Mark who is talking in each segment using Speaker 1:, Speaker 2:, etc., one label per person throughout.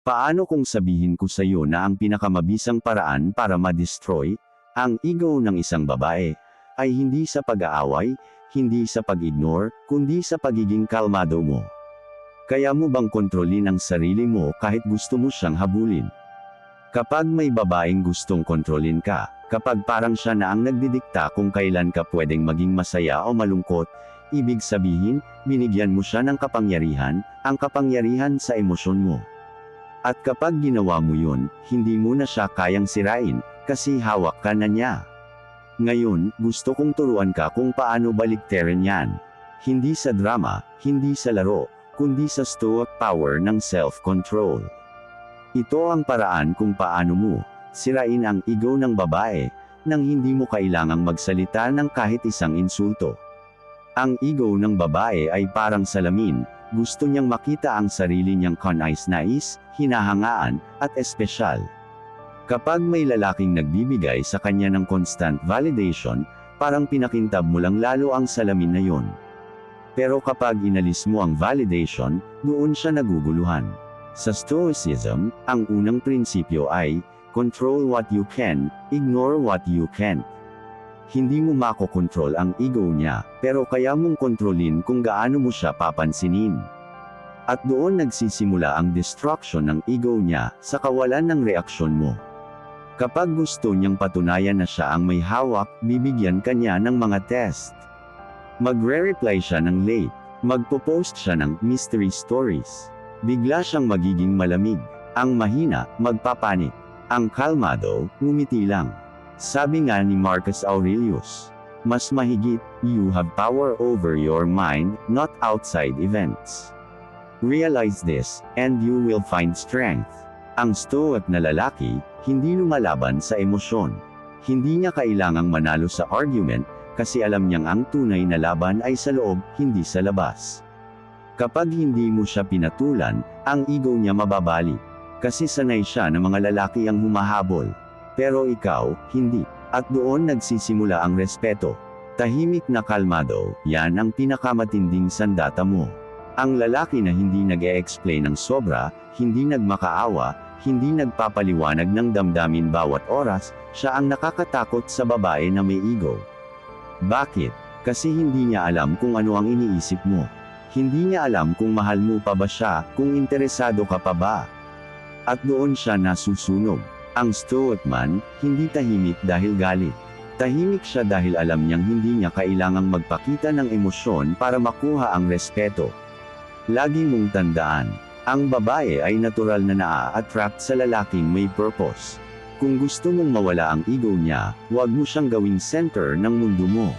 Speaker 1: Paano kung sabihin ko sa iyo na ang pinakamabisang paraan para ma-destroy ang ego ng isang babae ay hindi sa pag-aaway, hindi sa pag-ignore, kundi sa pagiging kalmado mo. Kaya mo bang kontrolin ang sarili mo kahit gusto mo siyang habulin? Kapag may babaeng gustong kontrolin ka, kapag parang siya na ang nagdidikta kung kailan ka pwedeng maging masaya o malungkot, ibig sabihin, binigyan mo siya ng kapangyarihan, ang kapangyarihan sa emosyon mo. At kapag ginawa mo yun, hindi mo na siya kayang sirain, kasi hawak ka na niya. Ngayon, gusto kong turuan ka kung paano baliktarin yan. Hindi sa drama, hindi sa laro, kundi sa stoic power ng self-control. Ito ang paraan kung paano mo sirain ang ego ng babae nang hindi mo kailangang magsalita ng kahit isang insulto. Ang ego ng babae ay parang salamin, gusto niyang makita ang sarili niyang kanais-nais, hinahangaan, at espesyal. Kapag may lalaking nagbibigay sa kanya ng constant validation, parang pinakintab mo lang lalo ang salamin na yon. Pero kapag inalis mo ang validation, doon siya naguguluhan. Sa Stoicism, ang unang prinsipyo ay, control what you can, ignore what you can't. Hindi mo makokontrol ang ego niya, pero kaya mong kontrolin kung gaano mo siya papansinin. At doon nagsisimula ang destruction ng ego niya, sa kawalan ng reaksyon mo. Kapag gusto niyang patunayan na siya ang may hawak, bibigyan ka niya ng mga test. Magre-reply siya ng late. Magpo-post siya ng mystery stories. Bigla siyang magiging malamig. Ang mahina, magpapanik. Ang kalmado, ngumiti lang. Sabi nga ni Marcus Aurelius, mas mahigit, you have power over your mind, not outside events. Realize this, and you will find strength. Ang stoic na lalaki, hindi lumalaban sa emosyon. Hindi niya kailangang manalo sa argument, kasi alam niyang ang tunay na laban ay sa loob, hindi sa labas. Kapag hindi mo siya pinatulan, ang ego niya mababali. Kasi sanay siya na mga lalaki ang humahabol. Pero ikaw, hindi. At doon nagsisimula ang respeto. Tahimik na kalmado, yan ang pinakamatinding sandata mo. Ang lalaki na hindi nag explain ng sobra, hindi nagmakaawa, hindi nagpapaliwanag ng damdamin bawat oras, siya ang nakakatakot sa babae na may ego. Bakit? Kasi hindi niya alam kung ano ang iniisip mo. Hindi niya alam kung mahal mo pa ba siya, kung interesado ka pa ba. At doon siya nasusunog. Ang stoic man, hindi tahimik dahil galit. Tahimik siya dahil alam niyang hindi niya kailangang magpakita ng emosyon para makuha ang respeto. Lagi mong tandaan, ang babae ay natural na naa-attract sa lalaking may purpose. Kung gusto mong mawala ang ego niya, huwag mo siyang gawing center ng mundo mo.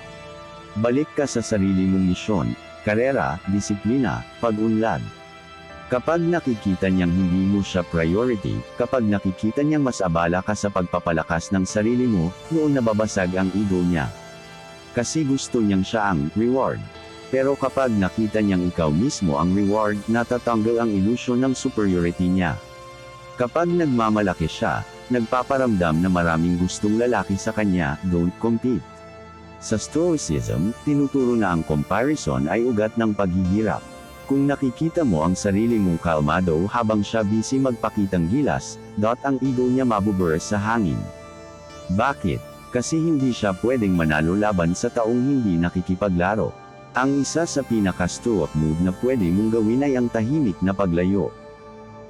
Speaker 1: Balik ka sa sarili mong misyon, karera, disiplina, pag-unlad. Kapag nakikita niyang hindi mo siya priority, kapag nakikita niyang mas abala ka sa pagpapalakas ng sarili mo, noon nababasag ang ego niya. Kasi gusto niyang siya ang reward. Pero kapag nakita niyang ikaw mismo ang reward, natatanggal ang illusion ng superiority niya. Kapag nagmamalaki siya, nagpaparamdam na maraming gustong lalaki sa kanya, don't compete. Sa Stoicism, tinuturo na ang comparison ay ugat ng paghihirap. Kung nakikita mo ang sarili mong kalmado habang siya busy magpakitang gilas, dot ang ego niya mabuburst sa hangin. Bakit? Kasi hindi siya pwedeng manalo laban sa taong hindi nakikipaglaro. Ang isa sa pinaka-stoic move na pwede mong gawin ay ang tahimik na paglayo.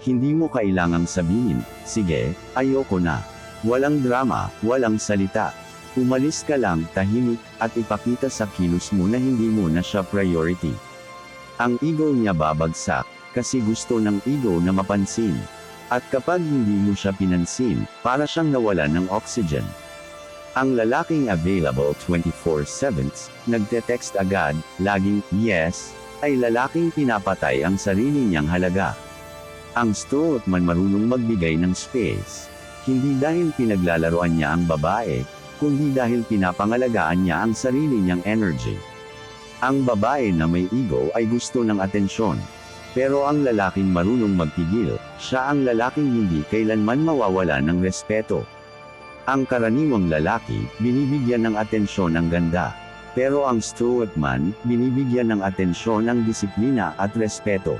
Speaker 1: Hindi mo kailangang sabihin, sige, ayoko na. Walang drama, walang salita. Umalis ka lang, tahimik, at ipakita sa kilos mo na hindi mo na siya priority. Ang ego niya babagsak, kasi gusto ng ego na mapansin. At kapag hindi mo siya pinansin, para siyang nawalan ng oxygen. Ang lalaking available 24-7, nagte-text agad, laging, yes, ay lalaking pinapatay ang sarili niyang halaga. Ang stoic man marunong magbigay ng space. Hindi dahil pinaglalaroan niya ang babae, kundi dahil pinapangalagaan niya ang sarili niyang energy. Ang babae na may ego ay gusto ng atensyon. Pero ang lalaking marunong magpigil, siya ang lalaking hindi kailanman mawawala ng respeto. Ang karaniwang lalaki, binibigyan ng atensyon ang ganda. Pero ang stoic man, binibigyan ng atensyon ang disiplina at respeto.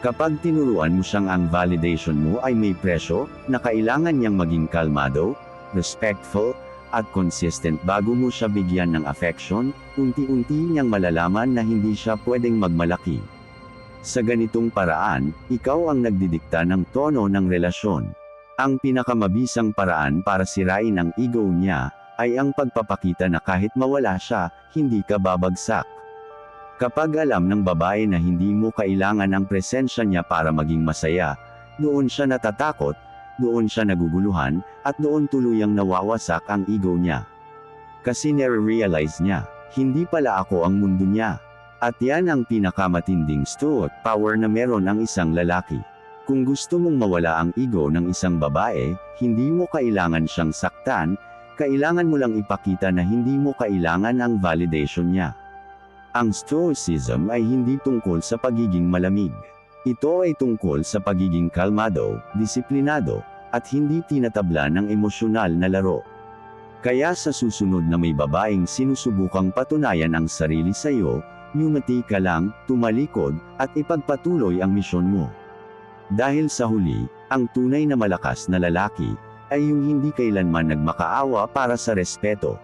Speaker 1: Kapag tinuruan mo siyang ang validation mo ay may presyo, na kailangan niyang maging kalmado, respectful, at consistent bago mo siya bigyan ng affection, unti-unti niyang malalaman na hindi siya pwedeng magmalaki. Sa ganitong paraan, ikaw ang nagdidikta ng tono ng relasyon. Ang pinakamabisang paraan para sirain ang ego niya, ay ang pagpapakita na kahit mawala siya, hindi ka babagsak. Kapag alam ng babae na hindi mo kailangan ang presensya niya para maging masaya, doon siya natatakot, doon siya naguguluhan, at doon tuluyang nawawasak ang ego niya. Kasi nare-realize niya, hindi pala ako ang mundo niya. At yan ang pinakamatinding stoic power na meron ang isang lalaki. Kung gusto mong mawala ang ego ng isang babae, hindi mo kailangan siyang saktan, kailangan mo lang ipakita na hindi mo kailangan ang validation niya. Ang stoicism ay hindi tungkol sa pagiging malamig. Ito ay tungkol sa pagiging kalmado, disiplinado, at hindi tinatabla ng emosyonal na laro. Kaya sa susunod na may babaeng sinusubukang patunayan ang sarili sa iyo, yumati ka lang, tumalikod, at ipagpatuloy ang misyon mo. Dahil sa huli, ang tunay na malakas na lalaki, ay yung hindi kailanman nagmakaawa para sa respeto,